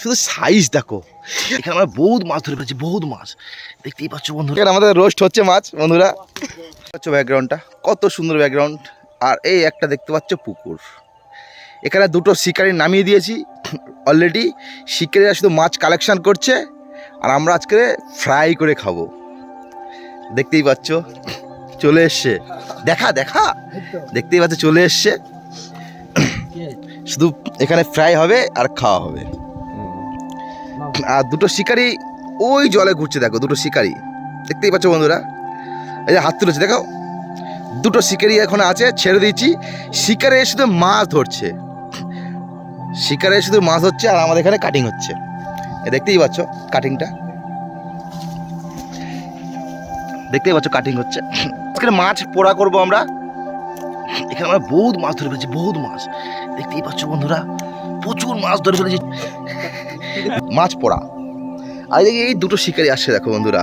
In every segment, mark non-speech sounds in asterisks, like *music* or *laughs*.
শুধু সাইজ দেখো। এখানে আমরা বহুত মাছ ধরে ফেলেছি, বহুত মাছ। দেখতেই পাচ্ছ বন্ধুরা। আমাদের রোস্ট হচ্ছে মাছ, বন্ধুরা। পাচ্ছ ব্যাকগ্রাউন্ডটা কত সুন্দর ব্যাকগ্রাউন্ড আর এই একটা দেখতে পাচ্ছ পুকুর। এখানে দুটো শিকারি নামিয়ে দিয়েছি। অলরেডি শিকারিরা শুধু মাছ কালেকশন করছে, আর আমরা আজকে ফ্রাই করে খাব। দেখতেই পাচ্ছ, চলে এসছে। দেখা দেখা। দেখতেই পাচ্ছ, চলে এসছে। শুধু এখানে ফ্রাই হবে আর খাওয়া হবে। আর দুটো শিকারি ওই জলে ঘুরছে, দেখো, দুটো শিকারি। দেখতেই পাচ্ছ বন্ধুরা? এই যে হাত তুলেছে, দেখো। দুটো শিকারি এখন আছে, ছেড়ে দিয়েছি। শিকারে শুধু মাছ ধরছে। শিকারে শুধু মাছ হচ্ছে আর আমাদের এখানে কাটিং হচ্ছে। দেখতেই পাচ্ছ কাটিংটা দেখতেই পাচ্ছ কাটিং হচ্ছে। আজকে মাছ পোড়া করব আমরা। এখানে আমরা বহুত মাছ ধরে ফেলেছি, বহুত মাছ। দেখতেই পাচ্ছ বন্ধুরা, প্রচুর মাছ ধরে ফেলেছি। মাছ পোড়া। আর এদিকে এই দুটো শিকারি আসছে, দেখো বন্ধুরা।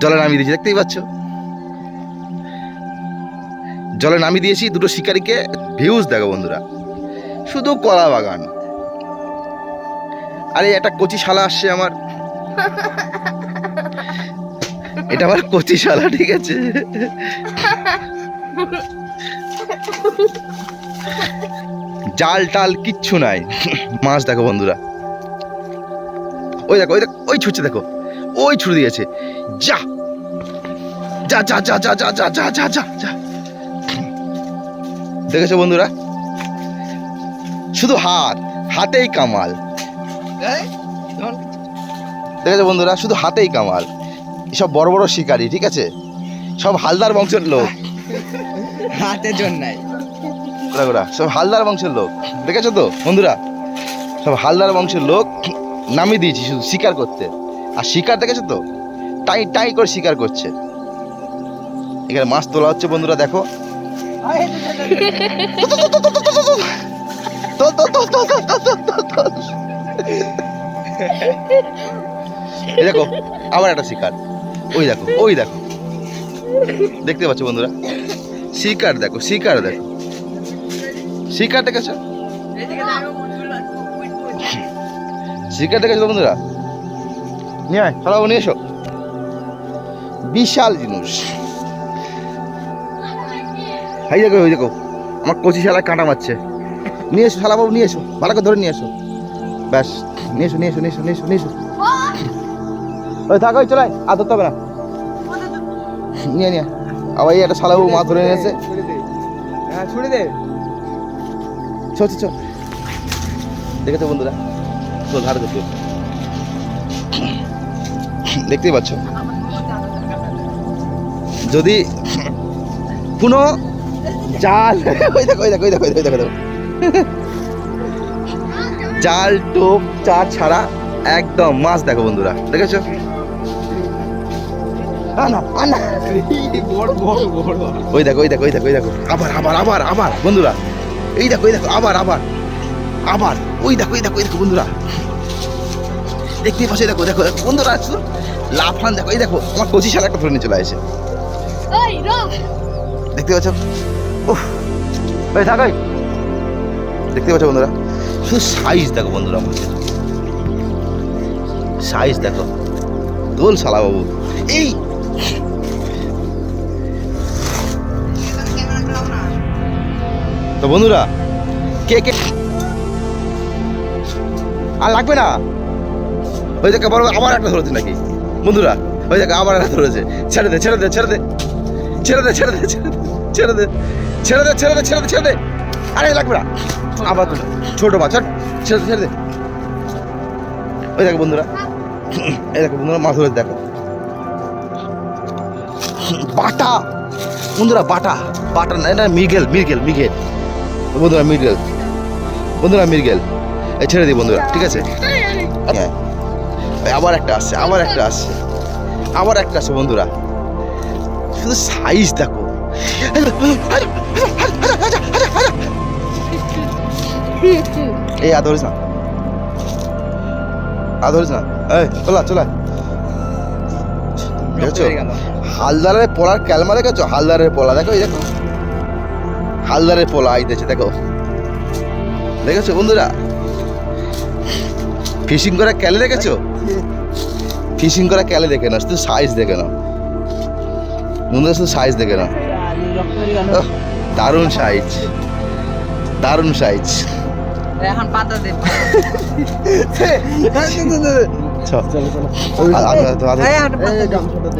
জলে নামিয়ে দিয়েছি, দেখতেই পাচ্ছ? জলে নামিয়ে দিয়েছি দুটো শিকারিকে। ভিউজ দেখো বন্ধুরা, শুধু কলা বাগান। আরে একটা কচি শালা আসছে আমার। এটা আমার কচি শালা, ঠিক আছে? জাল টাল কিচ্ছু নাই। মাছ দেখো বন্ধুরা। ওই দেখো ওই দেখো ওই ছুটছে দেখো ওই ছুটে দিয়েছে। যা যা যা যা যা যা যা যা যা যা। যা দেখেছ বন্ধুরা? শুধু হাত হাতেই কামাল। দেখেছ বন্ধুরা? শুধু হাতেই কামাল। সব বড় বড় শিকারি ঠিক আছে? সব হালদার বংশের লোক। হাতের জন্যই ওরা সব হালদার বংশের লোক, দেখেছ তো বন্ধুরা? সব হালদার বংশের লোক নামিয়ে দিয়েছি শুধু শিকার করতে। আর শিকার দেখেছ তো? টাই টাই করে শিকার করছে। এখানে মাছ তোলা হচ্ছে বন্ধুরা, দেখো। দেখো, আবার একটা শিকার। ওই দেখো ওই দেখো। দেখতে পাচ্ছ বন্ধুরা? শিকার দেখো শিকার দেখো। শিকার দেখেছ শিকার দেখেছ বন্ধুরা? নিয়ে আয়। চলো নিয়ে এসো। বিশাল জিনিস। হাই দেখো ওই দেখো আমার কচি শালা কাঁটা মারছে। নিয়ে এসো শালা বাবু নিয়ে এসো। ভালো করে ধরে নিয়ে এসো। ব্যাস নিয়ে এসো নিয়ে এসো নিয়ে এসো নিয়ে এসো নিয়ে এসো। ওই থাক ওই চলাই আর ধরতে হবে না। নিয়ে নিয়ে। আবার এই একটা শালা বাবু মাছ ধরে নিয়ে এসে হ্যাঁ ছুড়ে দে। চ চ দেখেছ বন্ধুরা? তো ধারে দেখতেই পাচ্ছ? যদি কোনো জাল ওই দেখো ওই দেখো ওই দেখো ওই দেখো, ওই দেখো। দেখো। জাল টোপ চা ছাড়া একদম মাছ দেখো বন্ধুরা। দেখেছ? ওই দেখো ওই দেখো ওই দেখো ওই দেখো। আবার আবার আবার আবার। বন্ধুরা এই দেখো এই দেখো আবার আবার আবার। ওই দেখো ওই দেখো ওই দেখো বন্ধুরা। দেখতে পাচ্ছ এই দেখো দেখো দেখো বন্ধুরা শুধু লাফান দেখো এই দেখো আমার কচি শালা একটা ধরে নিয়ে চলে আসে। দেখতে পাচ্ছ? উফ। ওই থাক ওই। দেখতে পাচ্ছ বন্ধুরা? শুধু সাইজ দেখো বন্ধুরা মাছের সাইজ দেখো। দোল শালা বাবু। এই তো বন্ধুরা কে কে আর লাগবে না ওই দেখে বড় আবার একটা ধরেছে নাকি বন্ধুরা ওই দেখে আবার একটা ধরেছে ছেড়ে দে ছেড়ে দে ছেড়ে দে ছেড়ে দে ছেড়ে দে ছেড়ে দে ছেড়ে দে ছেড়ে দে ছেড়ে দে ছেড়ে দে আরে লাগবে না আবার ছোট মাছ ছাড়, দে ছেড়ে দে ওই দেখো বন্ধুরা এই দেখো বন্ধুরা মাছ ধরে দেখো বাটা বন্ধুরা বাটা বাটা না এটা মির্গেল মির্গেল মির্গেল বন্ধুরা মির্গেল। বন্ধুরা মির্গেল। এই ছেড়ে দিই বন্ধুরা ঠিক আছে? হ্যাঁ। আবার একটা আসছে আবার একটা আসছে। আবার একটা আসছে বন্ধুরা। শুধু সাইজ দেখো। এই আর ধরিস না। আর ধরিস না। এই চলা চলা। দেখেছ? হালদারের পোলার ক্যালমা দেখেছ? হালদারের পোলা দেখো এই দেখো। হালদারের পোলা আইতেছে দেখো দেখেছ বন্ধুরা ফিশিং করা ক্যালে দেখেছ ফিশিং করা ক্যালে দেখে না শুধু সাইজ দেখে নাও বন্ধুরা শুধু সাইজ দেখে নাও ওহ, দারুণ সাইজ দারুণ সাইজ এখন পাতা দে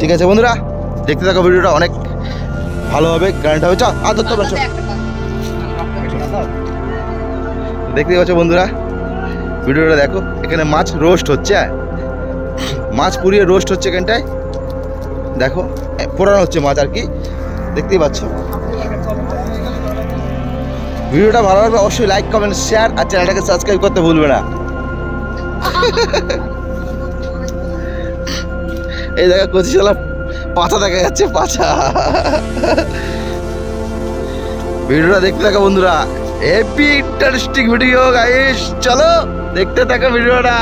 ঠিক আছে বন্ধুরা দেখতে থাকো ভিডিওটা অনেক ভালো হবে গানটা হবে চল আর ধরতে পারছ দেখতে পাচ্ছ বন্ধুরা? ভিডিওটা দেখো, এখানে মাছ রোস্ট হচ্ছে হ্যাঁ? মাছ পুড়িয়ে রোস্ট হচ্ছে এখানটায়। দেখো পোড়ানো হচ্ছে মাছ আর কি। দেখতেই পাচ্ছ? ভিডিওটা ভালো লাগলে অবশ্যই লাইক কমেন্ট শেয়ার আর চ্যানেলটাকে সাবস্ক্রাইব করতে ভুলবে না। এই দেখো কচি শালা পাছা দেখা যাচ্ছে পাছা ভিডিওটা দেখতে থাকো বন্ধুরা। হেপি ইন্টারেস্টিং ভিডিও গাইস চলো, দেখতে থাকো ভিডিওটা।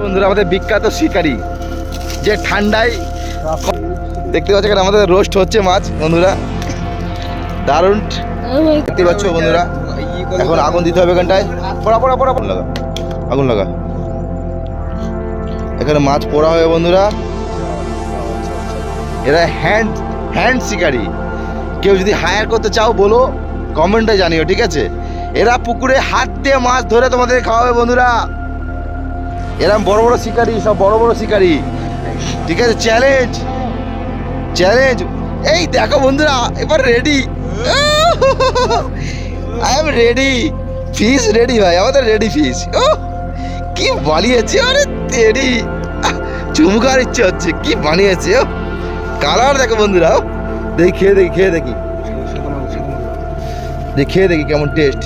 বন্ধুরা, আমাদের বিখ্যাত শিকারি, যে ঠান্ডায় দেখতে পাচ্ছ এখানে আমাদের রোস্ট হচ্ছে মাছ, বন্ধুরা। দারুণ। দেখতে পাচ্ছ বন্ধুরা, এখন আগুন দিতে হবে এখানটায়। পড়া পড়া পড়া লাগা আগুন লাগা। এখানে মাছ পোড়া হবে বন্ধুরা। এরা হ্যান্ড হ্যান্ড শিকারি। কেউ যদি হায়ার করতে চাও, বলো। কমেন্টে জানিও, ঠিক আছে? এরা পুকুরে হাত দিয়ে মাছ ধরে তোমাদের খাওয়াবে, বন্ধুরা। এরা বড় বড় শিকারি, সব বড় বড় শিকারি। ঠিক আছে চ্যালেঞ্জ চ্যালেঞ্জ এই দেখো, বন্ধুরা, এবার ready I am ready fish ready ভাই, আমাদের রেডি ফিশ ও কি বানিয়েছে, আরে তেরি চুমকার ইচ্ছে হচ্ছে, কি বানিয়েছে ও কালার দেখো, বন্ধুরা দেখি খেয়ে দেখি খেয়ে দেখি। দেখি, খেয়ে দেখি কেমন টেস্ট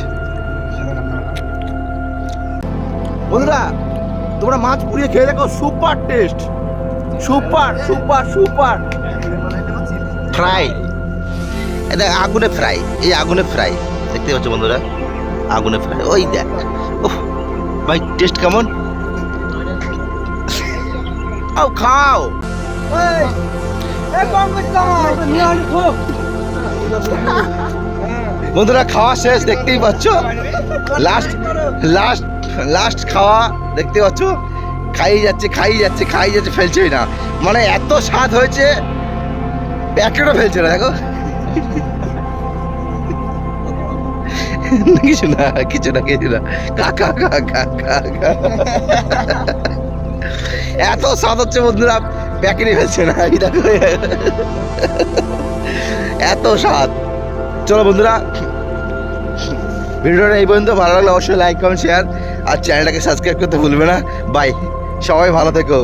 বন্ধুরা, তোমরা মাছ পুড়িয়ে খেয়ে দেখো super taste super super super fry এটা আগুনে ফ্রাই এই আগুনে ফ্রাই দেখতে পাচ্ছ বন্ধুরা, আগুনে ফ্রাই ওই দেখ। ভাই টেস্ট কেমন? আও, খাও। বন্ধুরা, খাওয়া শেষ, দেখতেই পাচ্ছ? লাস্ট লাস্ট লাস্ট খাওয়া দেখতে পাচ্ছ? খাই যাচ্ছে খাই যাচ্ছে খাই যাচ্ছে, ফেলছেই না। মানে এত স্বাদ হয়েছে, প্যাকেটও ফেলছে না, দেখো। *laughs* কিছু না কিছু না কিছু না। কাকা এত স্বাদ হচ্ছে, বন্ধুরা, প্যাকেটই ফেলছে না এত স্বাদ। চলো বন্ধুরা, ভিডিওটা এই পর্যন্ত ভালো লাগলে অবশ্যই লাইক কমেন্ট শেয়ার আর চ্যানেলটাকে সাবস্ক্রাইব করতে ভুলবে না। বাই সবাই ভালো থেকো।